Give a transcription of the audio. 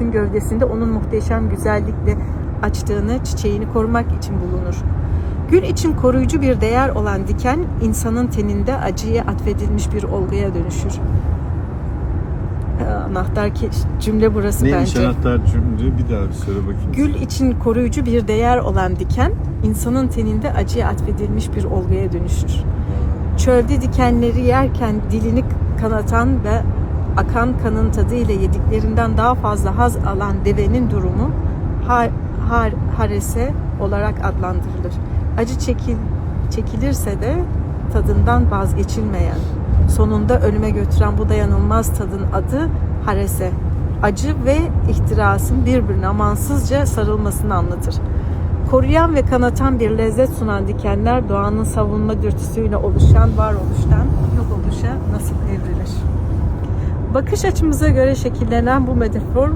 kaktüsün gövdesinde onun muhteşem güzellikle açtığını, çiçeğini korumak için bulunur. Gül için koruyucu bir değer olan diken, insanın teninde acıya atfedilmiş bir olguya dönüşür. Ee, Anahtar cümle burası Neymiş bence. anahtar cümle? Bir daha bir söyle bakayım. Gül için koruyucu bir değer olan diken, insanın teninde acıya atfedilmiş bir olguya dönüşür. Çölde dikenleri yerken dilini kanatan ve akan kanın tadıyla yediklerinden daha fazla haz alan devenin durumu har, har, harese olarak adlandırılır. Acı çekil, çekilirse de tadından vazgeçilmeyen, sonunda ölüme götüren bu dayanılmaz tadın adı harese. Acı ve ihtirasın birbirine amansızca sarılmasını anlatır. Koruyan ve kanatan bir lezzet sunan dikenler doğanın savunma dürtüsüyle oluşan varoluştan Bakış açımıza göre şekillenen bu metafor